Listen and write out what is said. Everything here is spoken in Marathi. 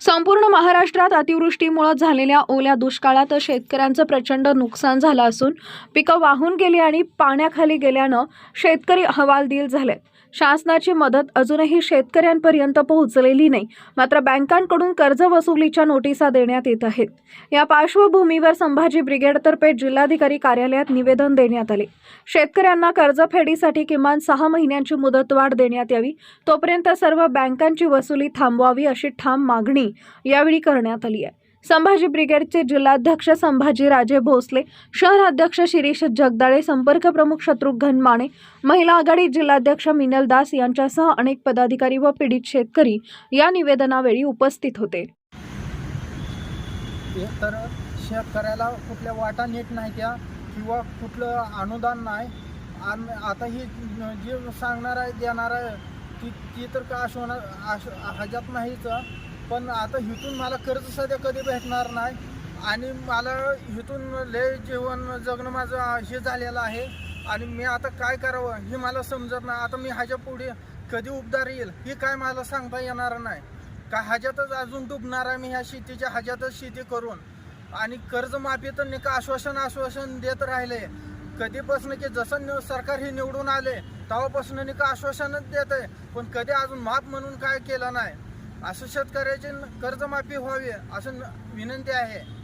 संपूर्ण महाराष्ट्रात अतिवृष्टीमुळे झालेल्या ओल्या दुष्काळात शेतकऱ्यांचं प्रचंड नुकसान झालं असून पिकं वाहून गेली आणि पाण्याखाली गेल्यानं शेतकरी हवालदिल झाले शासनाची मदत अजूनही शेतकऱ्यांपर्यंत पोहोचलेली नाही मात्र बँकांकडून कर्ज वसुलीच्या नोटिसा देण्यात येत आहेत. या पार्श्वभूमीवर संभाजी ब्रिगेडतर्फे जिल्हाधिकारी कार्यालयात निवेदन देण्यात आले. शेतकऱ्यांना कर्जफेडीसाठी किमान सहा महिन्यांची मुदतवाढ देण्यात यावी तोपर्यंत सर्व बँकांची वसुली थांबवावी अशी ठाम मागणी यावेळी करण्यात आली आहे. संभाजी ब्रिगेडचे जिल्हाध्यक्ष संभाजी राजे भोसले शहर अध्यक्ष शिरीष जगदाळे संपर्क प्रमुख शत्रुघ्न माने महिला आघाडी जिल्हाध्यक्ष मिनल दास यांच्यासह अनेक पदाधिकारी व पीडित शेतकरी या निवेदनावेळी उपस्थित होते. तर शेतकऱ्याला कुठल्या वाटा नीट नाही त्या किंवा कुठलं अनुदान नाही. आणि आता ही जे सांगणार आहे देणार आहे ती ती तर का होणार आश ह्याच्यात नाहीच. पण आता इथून मला कर्ज सध्या कधी भेटणार नाही. आणि मला इथून लय जीवन जगणं माझं हे झालेलं आहे. आणि मी आता काय करावं हे मला समजत नाही. आता मी ह्याच्या पुढे कधी उबदार येईल हे काय मला सांगता येणार नाही. का ह्याच्यातच अजून डुबणार आहे मी ह्या शेतीच्या ह्याच्यातच शेती करून. आणि कर्जमाफी तर नाही आश्वासन आश्वासन देत राहिले. कधीपासून की जसं नि- सरकार हे निवडून आले तेव्हापासून नाही आश्वासनच देत आहे पण कधी अजून माफ म्हणून काय केलं नाही. असं शेतकऱ्याची न- कर्जमाफी व्हावी असं विनंती आहे.